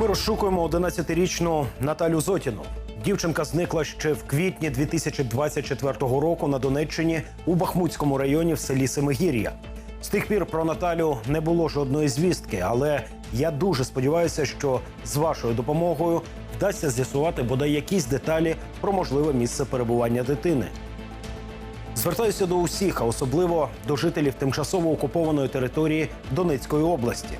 Ми розшукуємо 11-річну Наталю Зотіну. Дівчинка зникла ще в квітні 2024 року на Донеччині у Бахмутському районі в селі Семигір'я. З тих пір про Наталю не було жодної звістки, але я дуже сподіваюся, що з вашою допомогою вдасться з'ясувати бодай якісь деталі про можливе місце перебування дитини. Звертаюся до усіх, а особливо до жителів тимчасово окупованої території Донецької області.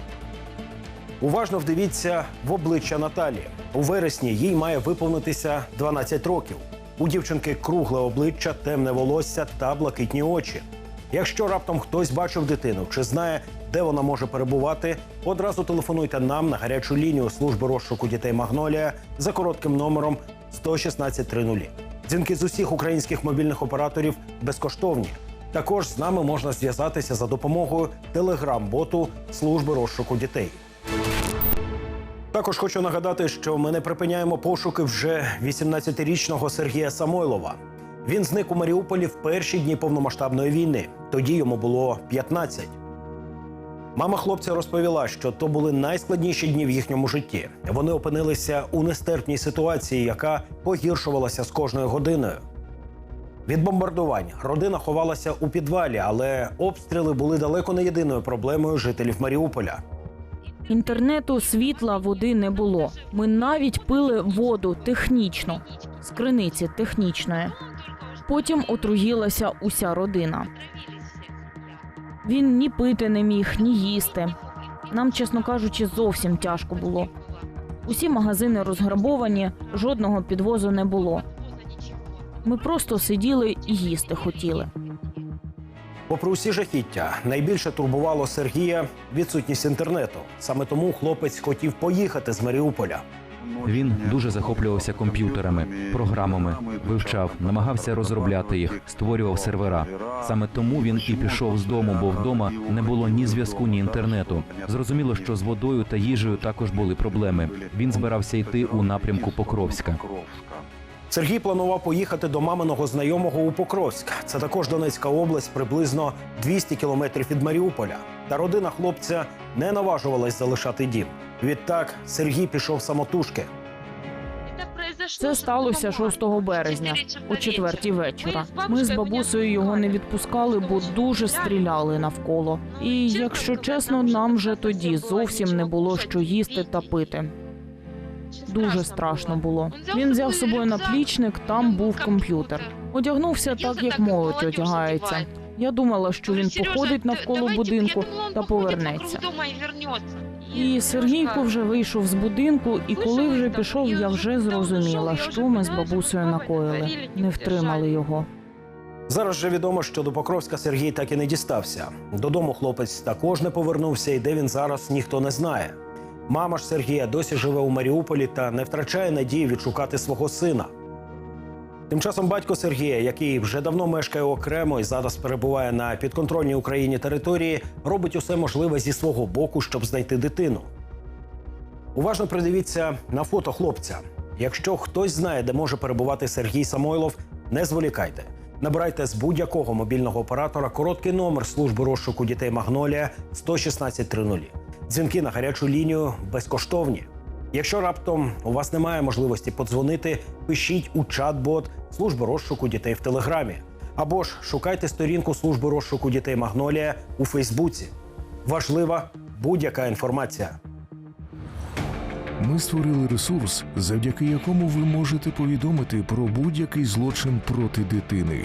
Уважно вдивіться в обличчя Наталі. У вересні їй має виповнитися 12 років. У дівчинки кругле обличчя, темне волосся та блакитні очі. Якщо раптом хтось бачив дитину чи знає, де вона може перебувати, одразу телефонуйте нам на гарячу лінію служби розшуку дітей Магнолія за коротким номером 11630. Дзвінки з усіх українських мобільних операторів безкоштовні. Також з нами можна зв'язатися за допомогою телеграм-боту служби розшуку дітей. Також хочу нагадати, що ми не припиняємо пошуки вже 18-річного Сергія Самойлова. Він зник у Маріуполі в перші дні повномасштабної війни. Тоді йому було 15. Мама хлопця розповіла, що то були найскладніші дні в їхньому житті. Вони опинилися у нестерпній ситуації, яка погіршувалася з кожною годиною. Від бомбардувань родина ховалася у підвалі, але обстріли були далеко не єдиною проблемою жителів Маріуполя. Інтернету, світла, води не було. Ми навіть пили воду технічно з криниці технічної. Потім отруїлася уся родина. Він ні пити не міг, ні їсти. Нам, чесно кажучи, зовсім тяжко було. Усі магазини розграбовані, жодного підвозу не було. Ми просто сиділи і їсти хотіли. Попри усі жахіття, найбільше турбувало Сергія відсутність інтернету. Саме тому хлопець хотів поїхати з Маріуполя. Він дуже захоплювався комп'ютерами, програмами, вивчав, намагався розробляти їх, створював сервера. Саме тому він і пішов з дому, бо вдома не було ні зв'язку, ні інтернету. Зрозуміло, що з водою та їжею також були проблеми. Він збирався йти у напрямку Покровська. Сергій планував поїхати до маминого знайомого у Покровськ. Це також Донецька область, приблизно 200 кілометрів від Маріуполя. Та родина хлопця не наважувалась залишати дім. Відтак Сергій пішов самотужки. Це сталося 6 березня, о четвертій вечора. Ми з бабусею його не відпускали, бо дуже стріляли навколо. І якщо чесно, нам вже тоді зовсім не було що їсти та пити. Дуже страшно було. Він взяв з собою наплічник, там був комп'ютер. Одягнувся так, як молодь одягається. Я думала, що він походить навколо будинку та повернеться. І Сергійко вже вийшов з будинку, і коли вже пішов, я вже зрозуміла, що ми з бабусею накоїли. Не втримали його. Зараз же відомо, що до Покровська Сергій так і не дістався. Додому хлопець також не повернувся, і де він зараз ніхто не знає. Мама ж Сергія досі живе у Маріуполі та не втрачає надії відшукати свого сина. Тим часом батько Сергія, який вже давно мешкає окремо і зараз перебуває на підконтрольній Україні території, робить усе можливе зі свого боку, щоб знайти дитину. Уважно придивіться на фото хлопця. Якщо хтось знає, де може перебувати Сергій Самойлов, не зволікайте. Набирайте з будь-якого мобільного оператора короткий номер служби розшуку дітей Магнолія 11630. Дзвінки на гарячу лінію безкоштовні. Якщо раптом у вас немає можливості подзвонити, пишіть у чат-бот служби розшуку дітей в Телеграмі. Або ж шукайте сторінку служби розшуку дітей Магнолія у Фейсбуці. Важлива будь-яка інформація. Ми створили ресурс, завдяки якому ви можете повідомити про будь-який злочин проти дитини.